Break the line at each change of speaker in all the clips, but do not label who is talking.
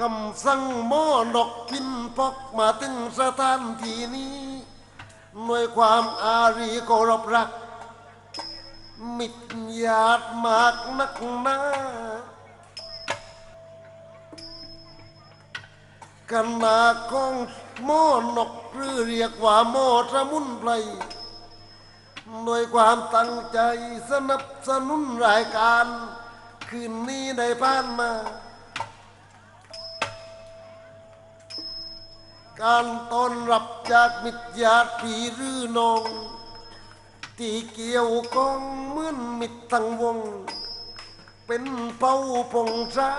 คำสั่งหม้อนกพินพกมาถึงสถานที่นี้หน่วยความอารีเคารพรัก มิตรญาติมากนักหนากันนาของหม้อนกหรือเรียกว่าหม้อสมุนไพรโดวยความตั้งใจสนับสนุนรายการ คืนนี้ได้ผ่านมา การต้อนรับจากมิตรญาติพี่หรือน้อง ที่เกี่ยวกองเหมือนมิตรทั้งวง เป็นเป้าพงษา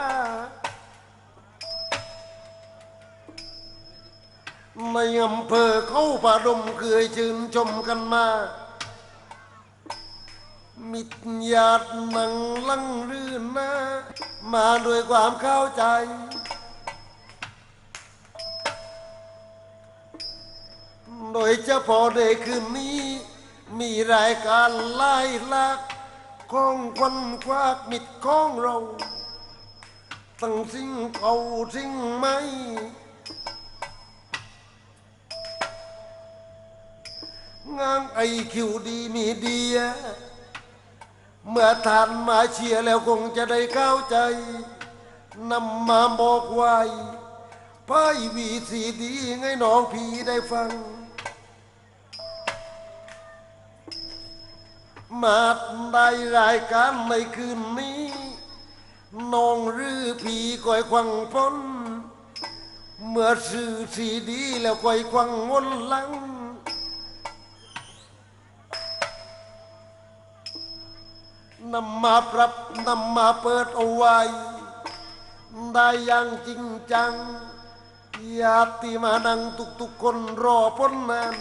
ในอำเภอเขาป่าดมเคยชื่นชมกันมา มิตรญาตินั่งลังรื่นนะมาด้วยความเข้าใจ โดยเฉพาะในคืนนี้ มีรายการไล่ลักของควันควักมิตรของเราตั้งสิ่งเก่าสิ่งใหม่งางไอคิวดีมีเดีย เมื่อทานมาเชียร์แล้วคงจะได้เข้าใจนำมาบอกไว้พ่ายวีสีดีให้น้องพี่ได้ฟัง มาได้รายการในคืนนี้น้องรือผีก่อยควังพ้น เมื่อสื่อสีดีแล้วก่อยควังวนหลัง นำมาปรับนำมาเปิดเอาไว้ ได้อย่างจริงจังญาติมานั่งทุกๆคนรอพ้นนาน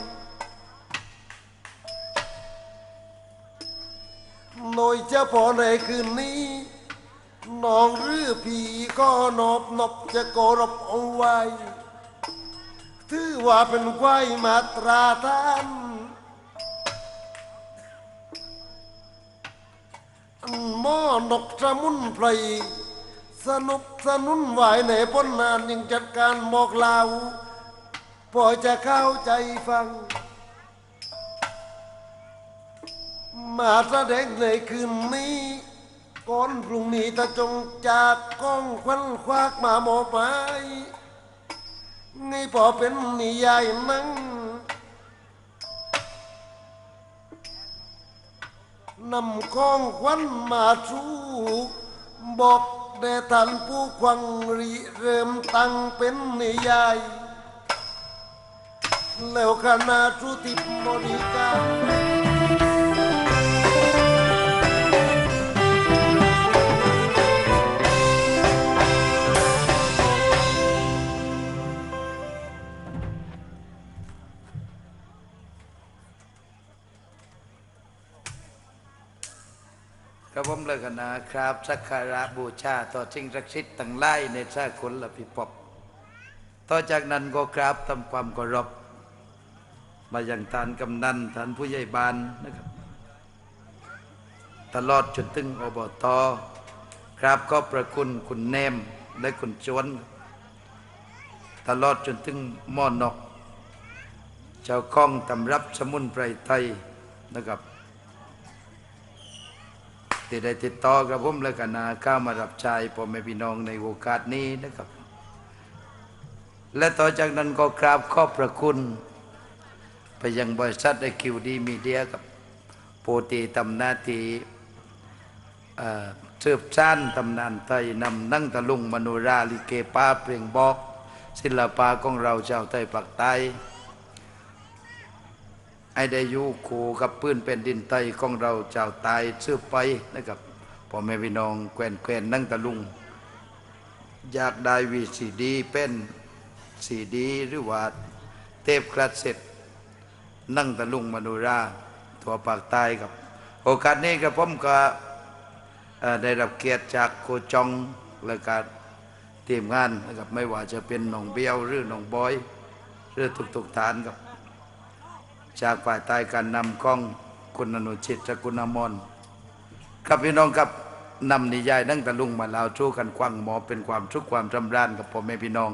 โดยเฉพาะในคืนนี้น้องหรือผีก็นอบนบจะกรบเอาไว้ ถือว่าเป็นไว้มาตราทานหม้อนกสมุนไพรสนุกสนุนไหวในพ้นนานยังจัดการบอกเล่าพอจะเข้าใจฟัง มาแสดงในคืนนี้ก่อนพรุ่งนี้ถ้าจงจากกล้องควันควักมาหมอไปไงพอเป็นนิยายนังนำข้องควันมาสู้บอกแด่ท่านผู้ควังริเริ่มตั้งเป็นนิยาย แล้วคณะทุติบริการ
ระผมเลยคณะครับ สักการะบูชาต่อสิ่งศักดิ์สิทธิ์ต่างไล่ในชาติคนละพิภพต่อจากนั้นก็กราบทำความเคารพมาอย่างทานกำนันท่านผู้ใหญ่บ้านนะครับ ตลอดจนถึงอบตกราบขอบพระคุณคุณแนมและคุณจวน ตลอดจนถึงหม่อนกเจ้าข้องตำรับสมุนไพรไทยนะครับ ที่ได้ติดต่อกับผมและกันนาเข้ามารับใช้พ่อแม่พี่น้องในโอกาสนี้นะครับ และต่อจากนั้นก็กราบขอบพระคุณ ไปยังบริษัทไอคิวดีมีเดียกับโปรตีทำนาทีเสืบชันตำนานไทยนำนั่งตะลุงมโนราลิเกป้าเปล่งบอก ศิลปะของเราชาวไทยปักใต้ ไอ้ได้อยู่คู่กับปืนเป็นดินไทยของเราเจ้าตายซื้อไปนะครับพ่อแม่พี่น้องแควนแควนนั่งตะลุง อยากได้วีซีดีเป็นซีดีหรือว่าเทปคลาสเซ็ตนั่งตะลุงมโนราทั่วปากใต้ครับ โอกาสนี้กับผมก็ได้รับเกียรติจากโคจองและการทีมงานนะครับไม่ว่าจะเป็นหนองเบี้ยวหรือหนองบอย หรือทุกๆฐานครับ จากฝ่ายใต้การนำกล้องคุณอนุชิตสกุณอมรครับพี่น้องครับ
นำนิยายนั่งตะลุงมาเล่าชู้กันกว้างหมอเป็นความทุกข์ความจำรานกับพ่อแม่พี่น้อง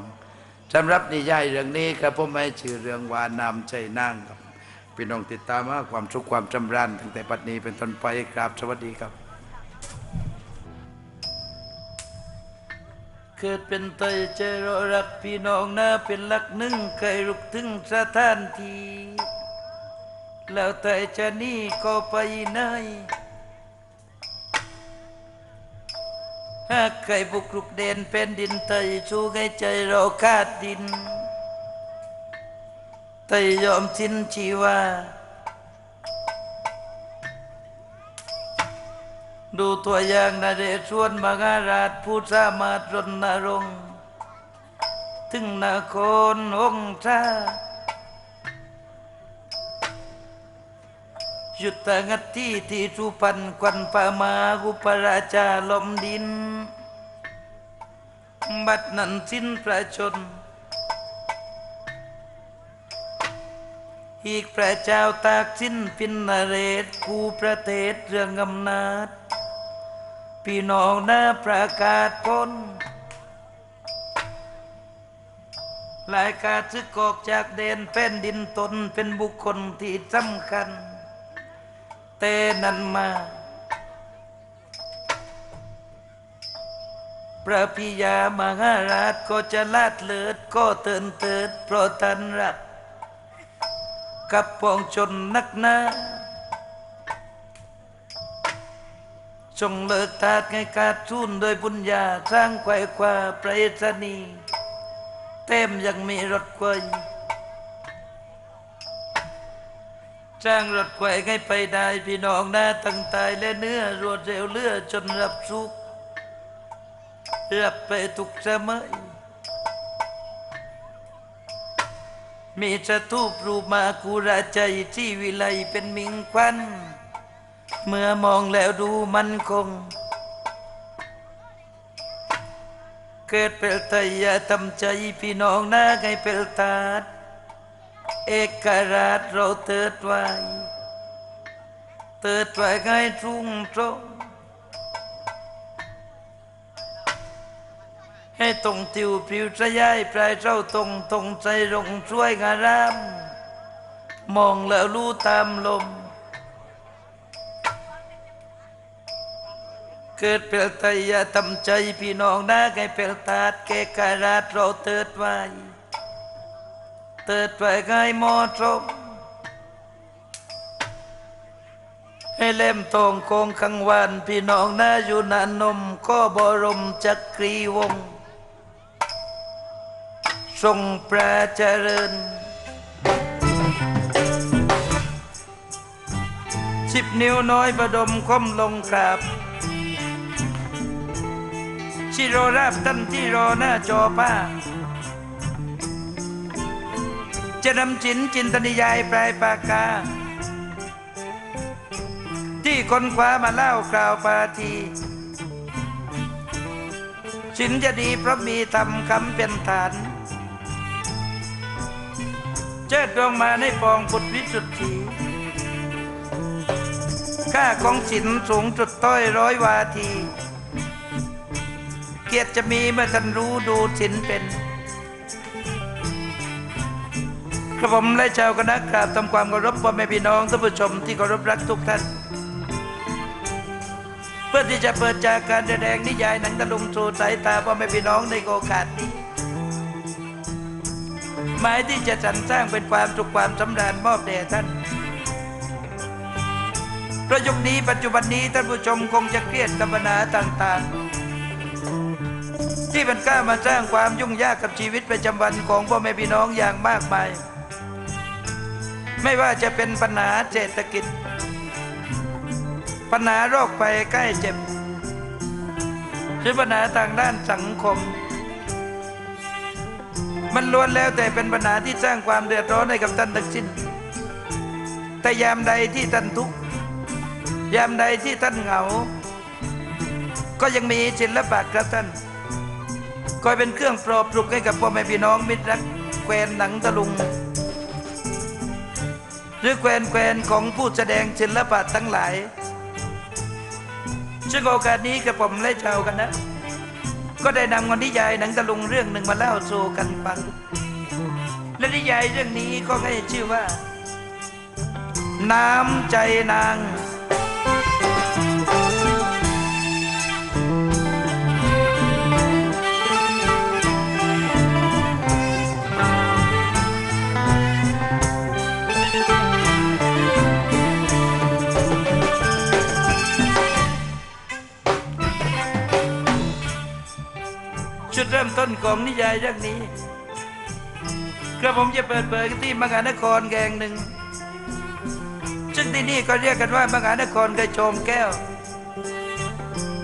สำหรับนิยายเรื่องนี้ครับผมให้ชื่อเรื่องว่านามใจนางครับพี่น้องติดตามว่าความทุกข์ความจำรานตั้งแต่ปัจนี้เป็นต้นไปครับสวัสดีครับ
เกิดเป็นไตใจรารักพี่น้องนะเป็นหลักหนึ่งเคยลุกถึงสถานที แล้วไตจะนี่ก็ไปไหนหากใครบุกรุกเดนเป็นดินไตสู้ให้ใจเราขาดดินไตยอมสิ้นชีวาดูตัวอย่างนาเรศวรมหาราชผู้สามารถรณรงค์ถึงนครองค์ชา ยุตงัดที่ที่สุพันควันปามากุปราชาลมดิน บัดนั้นสิ้นประชน อีกพระเจ้าตากสิ้นพินนเรศกูประเทศเรื่องอำนาจพี่น้องหน้าประกาศพ้นรายการซึกออกจากเดนแผ่นดินตนเป็นบุคคลที่สำคัญ แต่นั้นมา พระพิยามหาราชก็จะลาดเลิศก็เตือนเติดเพราะทันรัก กับปวงชนนักหนาจงเลิกทาดไงกาดทุนโดยบุญญาสร้างไขว่คว้าปรษณีย์เต็มยังมีรถไฟ จ้างรถไฟให้ไปได้พี่น้องหน้าตั้งตายและเนื้อรวดเร็วเลือจนรับสุขรับไปทุกสมัยมีสถูปรูปมากุราใจที่วิไลเป็นมิงควัน เมื่อมองแล้วดูมันคง เกิดเป็นไตยาทำใจพี่น้องหน้าให้เป็นตาด เอกราชเราเติดไว้เติดไว้ให้ทุ่งตรงให้ตรงติวปลิวสยายปลายเจ้าตรงตรงใจรงช่วยงาราม มองแล้วรู้ตามลม เกิดเปลตยาทำใจพี่น้องนาไงเปลตาดเกการาดเราเติดไว้ เติดไว้ไงหมอตรมให้เล่มทองโคงขังวันพี่น้องนาอยู่นานนมก็บรมจักรีวง ทรงประเจริญสิบนิ้วน้อยประดมคมลงกราบ ชิโรราบท่านที่รอหน้าจอผ้า จะนำจินจินตนิยายปลายปากกา ที่คนคว้ามาเล่ากล่าวปาทีสินจะดีเพราะมีทำคำเป็นฐาน เจิดดวงมาในปองพุทธวิสุทธีค่าของสินสูงจุดต้อยร้อยวาที เกียรติจะมีเมื่อท่านรู้ดูสินเป็น กระผมและชาวคณะกราบทำความเคารพพ่อแม่พี่น้องท่านผู้ชมที่เคารพรักทุกท่าน เพื่อที่จะเปิดจากการแสดงนิยายหนังตะลุงสู่สายตาพ่อแม่พี่น้องในโอกาสนี้หมายที่จะสรรสร้างเป็นความสุขความสำราญมอบแด่ท่านประยุคนี้ปัจจุบันนี้ท่านผู้ชมคงจะเครียดกับปัญหาต่างๆ ที่มันกล้ามาสร้างความยุ่งยากกับชีวิตประจำวันของพ่อแม่พี่น้องอย่างมากมาย ไม่ว่าจะเป็นปัญหาเศรษฐกิจ ปัญหาโรคภัยใกล้เจ็บหรือปัญหาทางด้านสังคม มันล้วนแล้วแต่เป็นปัญหาที่สร้างความเดือดร้อนให้กับท่านทั้งสิ้นแต่ยามใดที่ท่านทุกข์ยามใดที่ท่านเหงา ก็ยังมีศิลปะครับท่านคอยเป็นเครื่องปลอบปลุกให้กับพ่อแม่พี่น้องมิตรรักแควนหนังตะลุง รือแควนแควนของผู้แสดงศิลปะทั้งหลายซึ่งโอกาสนี้กับผมและชาวกันนะ ก็ได้นำงานนิยายหนังตะลุงเรื่องหนึ่งมาเล่าสู่กันฟัง และนิยายเรื่องนี้ก็ให้ชื่อว่า น้ำใจนาง ต้นของนิยายเรื่องนี้กระผมจะเปิดเผยกันที่มหานครแห่งหนึ่ง ซึ่งที่นี่ก็เรียกกันว่ามหานครกระโจมแก้ว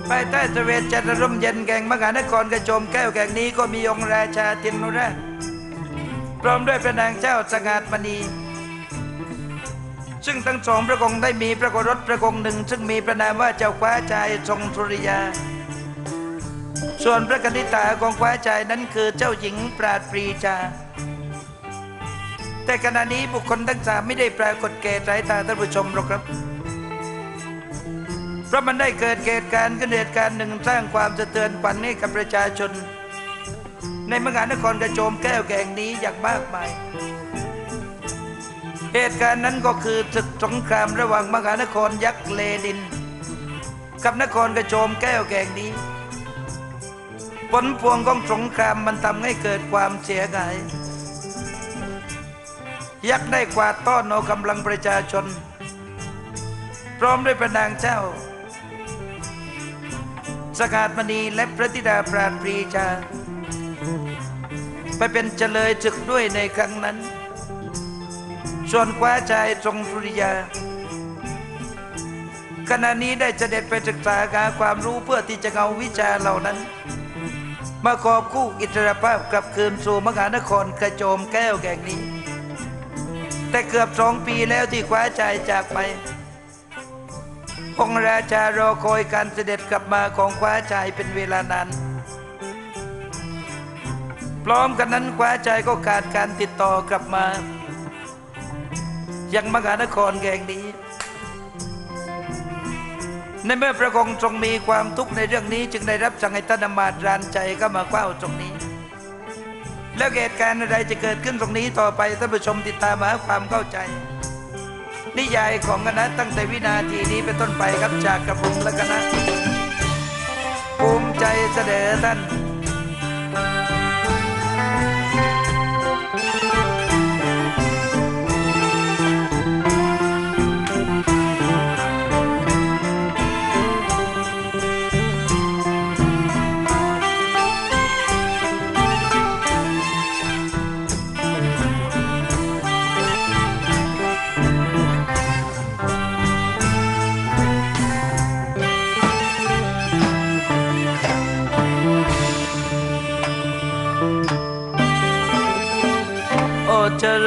ภายใต้ตะเวนจัดร่มเย็นแก่งมหานครกระโจมแก้วแก่งนี้ก็มีองค์ราชาตินนุราชพร้อมด้วยพระนางเจ้าสงัดมณีซึ่งทั้งสองพระองค์ได้มีพระโอรสพระองค์หนึ่ง ซึ่งมีพระนามว่าเจ้าคว้าใจทรงสุริยา ส่วนพระกนิษฐาของคว้าใจนั้นคือเจ้าหญิงปราดปรีชาแต่ขณะนี้บุคคลทั้งสามไม่ได้ปรากฏแก่สายตาท่านผู้ชมหรอกครับ เพราะมันได้เกิดเหตุการณ์ขึ้นเหตุการณ์หนึ่งสร้างความสะเทือนขวัญให้กับประชาชน ในมหานครกระโจมแก้วแก่งนี้อย่างมากมาย เหตุการณ์นั้นก็คือศึกสงครามระหว่างมหานครยักษ์เลดิน กับนครกระโจมแก้วแก่งนี้ ผลพวงของสงครามมันทำให้เกิดความเสียหาย ยักษ์ได้กวาดต้อนเอากำลังประชาชน พร้อมด้วยพระนางเจ้า สกาดมณีและพระธิดาปราณปรีชา ไปเป็นเจเลยศึกด้วยในครั้งนั้น ส่วนคว้าชายทรงสุริยาขณะนี้ได้เสด็จไปศึกษาหาความรู้เพื่อที่จะเอาวิชาเหล่านั้น มากอบกู้อิสรภาพกลับคืนสู่มหานครกระโจมแก้วแก่งนี้ แต่เกือบสองปีแล้วที่คว้าใจจากไปองราชารอคอยการเสด็จกลับมาของคว้าใจเป็นเวลานานพร้อมกันนั้นคว้าใจก็ขาดการติดต่อกลับมา ยังมหานครแห่งนี้ ในเมื่อพระองค์ทรงมีความทุกข์ในเรื่องนี้ จึงได้รับสั่งให้ท่านอมาตรานใจก็มาเฝ้าตรงนี้ แล้วเหตุการณ์อะไรจะเกิดขึ้นตรงนี้ต่อไปท่านผู้ชมติดตามหาความเข้าใจ นิยายของคณะตั้งแต่วินาทีนี้เป็นต้นไปครับจากกระผมและคณะภูมิใจเสนอท่าน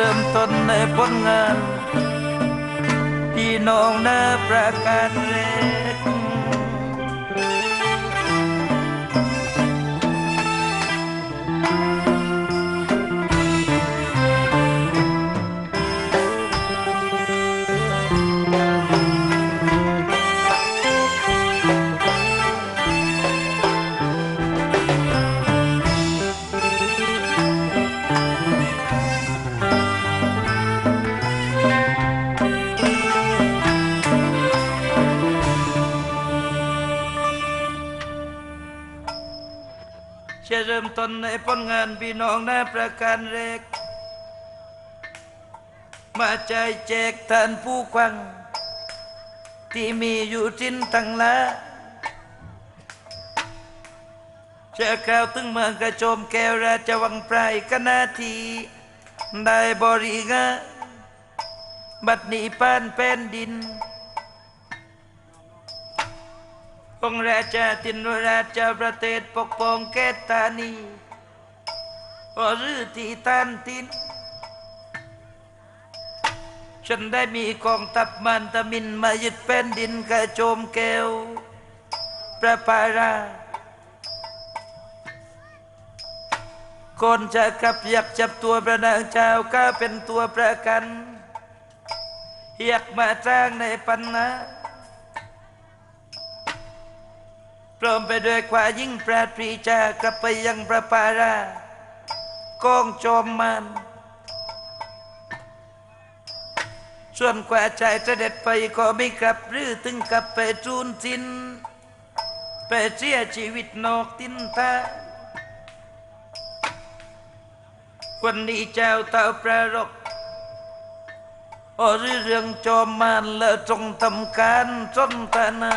ริ่มต้นในผลงาน พี่น้องนาประกาศเล็กจะเริ่ ตนในผลงานพี่น้องนาประการเล็กมาใจแจกท่านผู้ควัง ที่มีอยู่ทิ้นทั้งละจะกล่าวถึงเมืองกระโจมแก้วราชวังไพรกนาทีได้บริงาบัดนี้ป้านแผ่นดิน องค์ราชาตินราชาประเทศปกป้องแกตานีอรือที่ตันติน ฉันได้มีกองทัพมันตะมินมายึดแผ่นดินกระโจมแก้วประปาราก่อนจะกลับอยากจับตัวพระนางเจ้าก็เป็นตัวประกัน อยากมาจ้างในปัญนา พร้อมไปด้วยความยิ่งปราดปรีจากลับไปยังประปารากองโจมมันส่วนกว่าใจจะเด็ดไปก็ไม่กลับหรือถึงกลับไปจูนจินไปเสียชีวิตนอกตินตาวันนี้เจ้าเต่าประรกโอ้เรื่องจอมมานและจงทำการจนตานา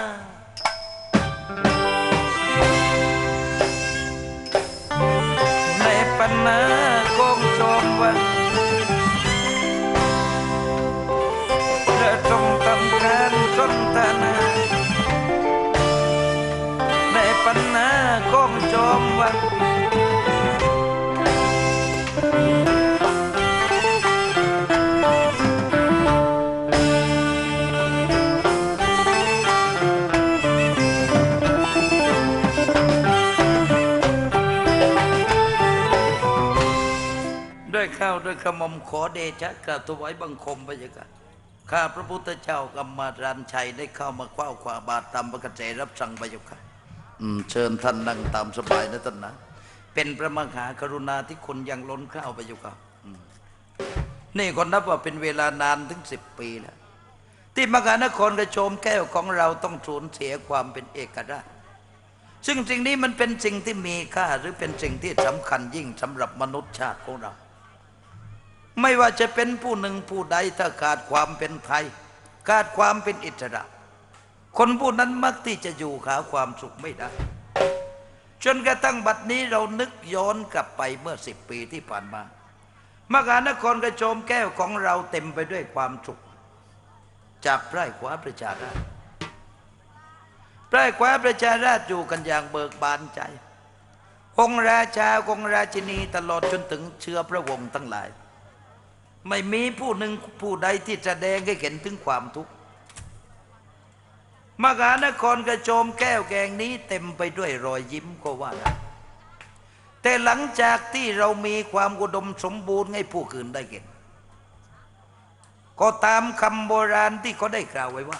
ด้วยข้าวด้วยขมมขอเดชะกราบถวายบังคมพระเจ้าค่ะข้าพระพุทธเจ้ากำมารันชัยได้เข้ามาคว้าขวาบาทตามประกาศรับสั่งพระเจ้าค่ะ
เชิญท่านนั่งตามสบายนะท่านนะ
เป็นพระมหากรุณาที่คนยังล้นข้าวพระเจ้าค่ะอืมนี่คนนับว่าเป็นเวลานานถึงสิบปีแล้ว ที่มหานครกระโจมแก้วของเราต้องสูญเสียความเป็นเอกราชซึ่งสิ่งนี้มันเป็นสิ่งที่มีค่าหรือเป็นสิ่งที่สำคัญยิ่งสำหรับมนุษยชาติของเรา ไม่ว่าจะเป็นผู้หนึ่งผู้ใดถ้าขาดความเป็นไทย ขาดความเป็นอิสระ คนผู้นั้นมักที่จะอยู่หาความสุขไม่ได้ จนกระทั่งบัดนี้เรานึกย้อนกลับไปเมื่อสิบปีที่ผ่านมา มหานครกระโจมแก้วของเราเต็มไปด้วยความสุข จากไพร่ขวาประชาราชไพร่ขวาประชาราชอยู่กันอย่างเบิกบานใจองค์ราชาองค์ราชินีตลอดจนถึงเชื้อพระวงศ์ทั้งหลาย ไม่มีผู้หนึ่งผู้ใดที่แสดงให้เห็นถึงความทุกข์ มหานครกระโจมแก้วแกงนี้เต็มไปด้วยรอยยิ้มก็ว่าได้แต่หลังจากที่เรามีความอุดมสมบูรณ์ให้ผู้อื่นได้เห็นก็ตามคำโบราณที่เขาได้กล่าวไว้ว่า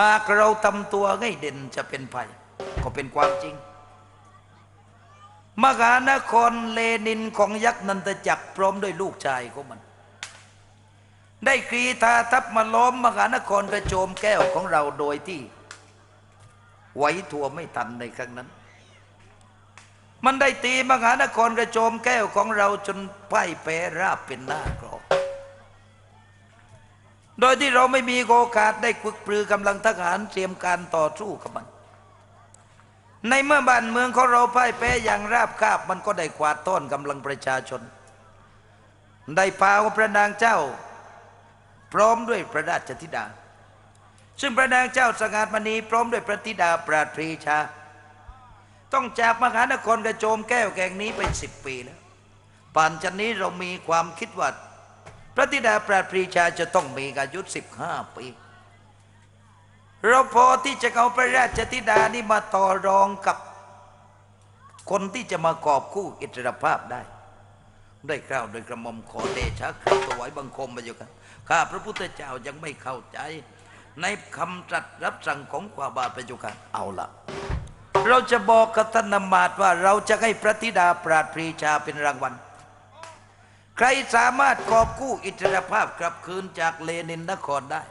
หากเราทำตัวให้เด่นจะเป็นภัย ก็เป็นความจริง มหานครเลนินของยักษ์นันตจักรพร้อมด้วยลูกชายของมัน ได้กรีธาทัพมาล้อมมหานครกระโจมแก้วของเราโดยที่ไหวทัวไม่ทันในครั้งนั้น มันได้ตีมหานครกระโจมแก้วของเราจนพ่ายแพ้ราบเป็นหน้ากรองโดยที่เราไม่มีโอกาสได้ฝึกปรือกำลังทหารเตรียมการต่อสู้กับมัน ในเมื่อบ้านเมืองของเราพ่ายแพ้อย่างราบคาบมันก็ได้กวาดต้อนกำลังประชาชน ได้พาพระนางเจ้า พร้อมด้วยพระราชธิดา ซึ่งพระนางเจ้าสงัดมณีพร้อมด้วยพระธิดาปราดปรีชา ต้องจากมหานครกระโจมแก้วแกงนี้ไปสิบปีแล้วป่านจันนี้เรามีความคิดว่าพระธิดาปราดปรีชาจะต้องมีอายุสิบห้าปี เราพอที่จะเอาพระราชธิดานี่มาต่อรองกับคนที่จะมากอบคู่อิสรภาพได้ ได้กล่าวโดยกระหม่อมขอเดชะกราบถวายบังคมไปอยู่กัน ข้าพระพุทธเจ้ายังไม่เข้าใจ ในคำตรัสรับสั่งของขวาบาทไปอยู่กันเอาละเราจะบอกกับท่านนมาตว่าเราจะให้พระธิดาปราดปรีชาเป็นรางวัล ใครสามารถกอบกู้อิสรภาพกลับคืนจากเลนินนครได้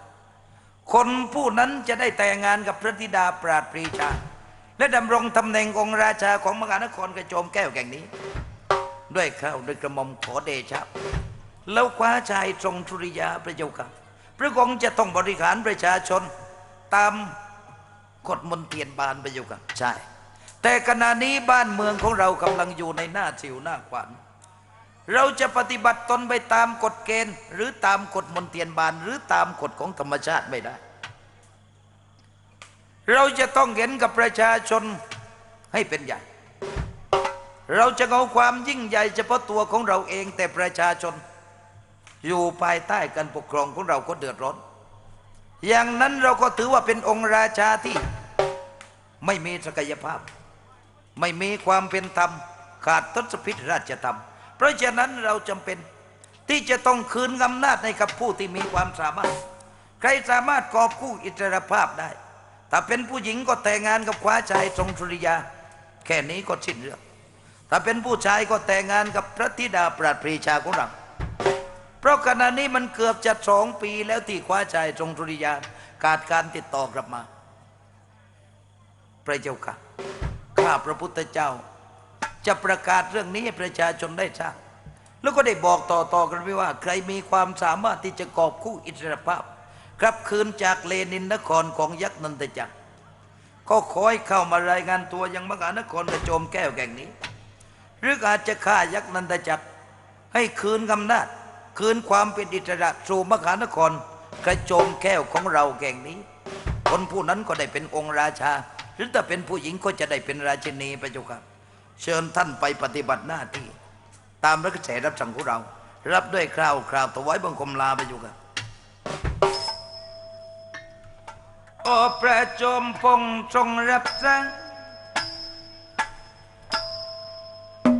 คนผู้นั้นจะได้แต่งงานกับพระธิดาปราดปรีชา และดำรงตำแหน่งองค์ราชาของมหานครกระโจมแก้วแก่งนี้ ด้วยข้าวด้วยกระหม่อมขอเดชะ แล้วคว้าชายทรงธุริยาพระเจ้าค่ะพระองค์จะต้องบริหารประชาชนตามกฎมนเทียนบานพระเจ้าค่ะใช่ แต่ขณะนี้บ้านเมืองของเรากำลังอยู่ในหน้าสิวหน้าขวัญเราจะปฏิบัติตนไปตามกฎเกณฑ์ หรือตามกฎมนเทียนบานหรือตามกฎของธรรมชาติไม่ได้ เราจะต้องเห็นกับประชาชนให้เป็นใหญ่ เราจะเอาความยิ่งใหญ่เฉพาะตัวของเราเองแต่ประชาชน อยู่ภายใต้การปกครองของเราก็เดือดร้อน อย่างนั้นเราก็ถือว่าเป็นองค์ราชาที่ไม่มีศักยภาพ ไม่มีความเป็นธรรม ขาดทศพิธราชธรรม เพราะฉะนั้นเราจำเป็นที่จะต้องคืนอำนาจให้กับผู้ที่มีความสามารถ ใครสามารถกอบกู้อิสรภาพได้ ถ้าเป็นผู้หญิงก็แต่งงานกับคว้าชายทรงสุริยา แค่นี้ก็สิ้นเรื่อง ถ้าเป็นผู้ชายก็แต่งงานกับพระธิดาปราดปรีชาของเรา เพราะขณะนี้มันเกือบจะสองปีแล้วที่คว้าชายทรงสุริยาขาดการติดต่อกลับมา พระเจ้าค่ะข้าพระพุทธเจ้า จะประกาศเรื่องนี้ให้ประชาชนได้ทราบแล้วก็ได้บอกต่อๆกันไปว่า ใครมีความสามารถที่จะกอบคู่อิสรภาพกลับคืนจากเลนินนครของยักษ์นันตจักร ก็ขอให้เข้ามารายงานตัวยังมหานครกระโจมแก้วแก่งนี้ หรืออาจจะฆ่ายักษ์นันตจักรให้คืนกำนาจ คืนความเป็นอิสระสู่มหานครกระโจมแก้วของเราแก่งนี้ คนผู้นั้นก็ได้เป็นองค์ราชา หรือถ้าเป็นผู้หญิงก็จะได้เป็นราชินีพระเจ้าค่ะเชิญท่านไปปฏิบัติหน้าที่ ตามรักษารับสั่งของเรา รับด้วยคราวคราวถวายบังคมลาพระเจ้าค่ะโอประจมพงษ์ทรงรับสั่ง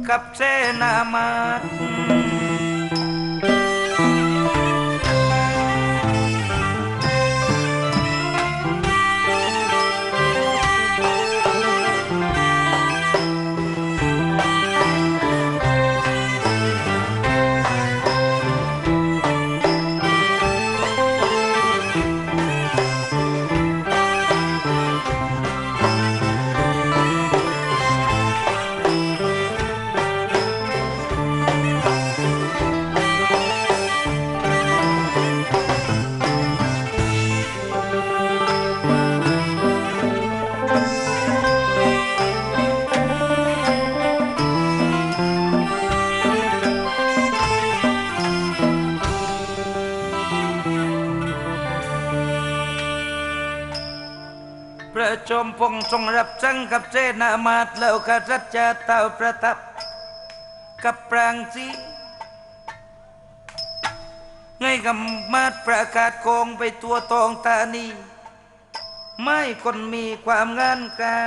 กับเสนามาต งษ์ทรงรับสั่งกับเจนามาตรแล้วข้ารัชจาเต่าประทับกับปรางสีไงกับมาตรประกาศกองไปตัวตองตานีไม่คนมีความงานกา